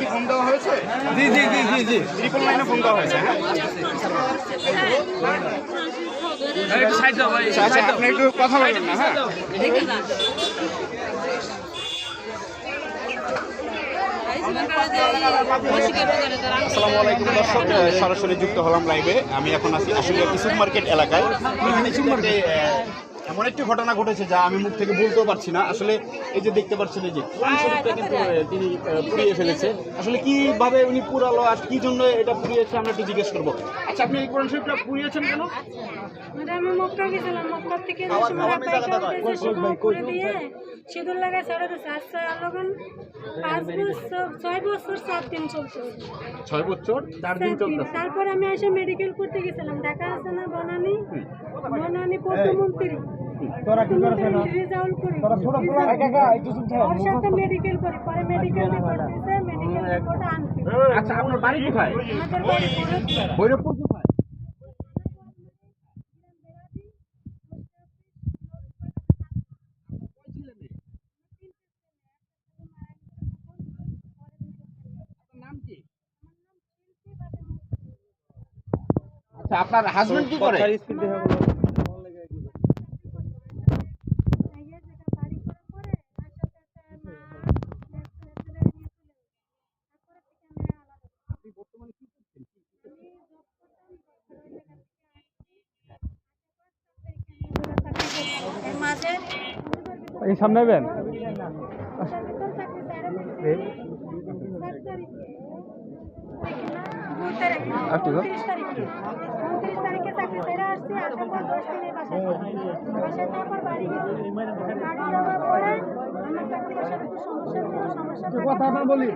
কি ফোন দেওয়া হয়েছে? জি জি জি জি জি। ট্রিপল লাইনে ফোন দেওয়া হয়েছে। হ্যাঁ আচ্ছা আপনি একটু কথা বলবেন না হ্যাঁ। আসসালামু আলাইকুম দর্শক সরাসরি যুক্ত হলাম লাইভে আমি এখন আছি আসলে ইসুপ মার্কেট এলাকায়। এখানে মার্কেটে। আহ, এমন একটি ঘটনা ঘটেছে যা আমি মুখ থেকে বলতেও পারছি না। আসলে এই যে দেখতে পাচ্ছেন এই যে কোরআন শরীফটা কিন্তু তিনি পুড়িয়ে ফেলেছে। আসলে কীভাবে উনি পুরালো আর কি জন্য এটা পুড়িয়েছে আমরা একটু জিজ্ঞেস করব। আচ্ছা আপনি এই কোরআন শরীফটা পুড়িয়েছেন কেন? মানে আমি মক্কা গেছিলাম মক্কা থেকে সিঁদুর ছেড়ে আচ্ছা লগন পাঁচ বছর ছয় বছর সাত দিন চলছে। ছয় বছর? চার দিন চলতেছে? তারপর আমি এসে মেডিকেল করতে গেছিলাম। ঢাকা আছে না বনানি? বনানি প্রধানমন্ত্রী রেজাউল করি। ওর সাথে মেডিকেল করি। পরে মেডিকেল রিপোর্ট মেডিকেল রিপোর্ট আনছি। আচ্ছা আপনার বাড়ি কোথায়? আমাদের বাড়ি ভৈরবপুর। কোথায়? আচ্ছা আপনার হাজবেন্ড কি করে এই যে যেটা বাড়ি করে করে তার সাথে একটা মা ছেলে নিয়ে চলে গেছে। তারপরে থেকে আমি আলাদা আমি জব করতাম এর মাঝে এই সামনে আইবেন উনত্রিশ তারিখে উনত্রিশ তারিখে চাকরি ছেড়ে আসছি আসার পর দশ দিনের সামনে বাসায় তারপর বাড়ি গেছি বাড়ি যাওয়ার পরে আমার চাকরি বাসার কথা বলি।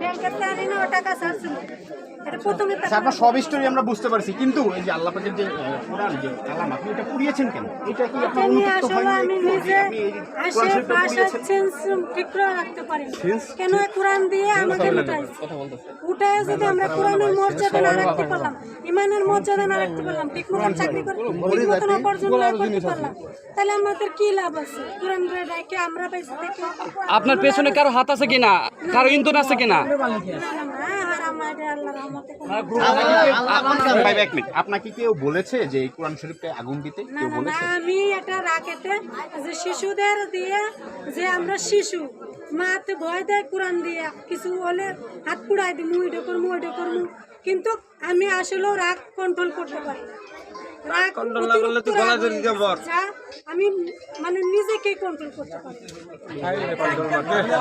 ব্যাংকের টাকা না টাকা ছাড়ছিল এটা প্রথমে আচ্ছা আপনার সব স্টোরি আমরা বুঝতে পারছি কিন্তু এই যে আল্লাহ পাকের যে কোরআন যে কালাম আপনি এটা পুড়িয়েছেন কেন? এটা কি আপনার অনুতপ্ত হয়নি? কোরআন? কেন দিয়ে আমাকে যদি আমরা কোরআনের মর্যাদা না রাখতে পারলাম ইমানের মর্যাদা না রাখতে পারলাম ঠিক মতন চাকরি করে ঠিক মতন উপার্জন না করতে পারলাম। তাহলে আমাদের কি লাভ আছে? কোরআন রেখে আমরা পয়সা থেকে? আপনার পেছনে কারও হাত আছে কিনা? কারও ইন্ধন আছে কিনা? কেউ বলেছে যে এই কোরআন শরীফকে আগুন দিতে? কেউ বলেছে? আমি এটা রাখেতে যে শিশুদের দিয়ে যে আমরা শিশু মাতে ভয় দেয় কোরআন দিয়ে কিছু হলে হাত পুড়াই দিই মুই কিন্তু আমি আসলেও রাগ কন্ট্রোল করতে পারি না। রাগ অতিরিক্ত রাগ হয়ে গেছে, যা আমি মানে নিজেকে কন্ট্রোল করতে পারি না।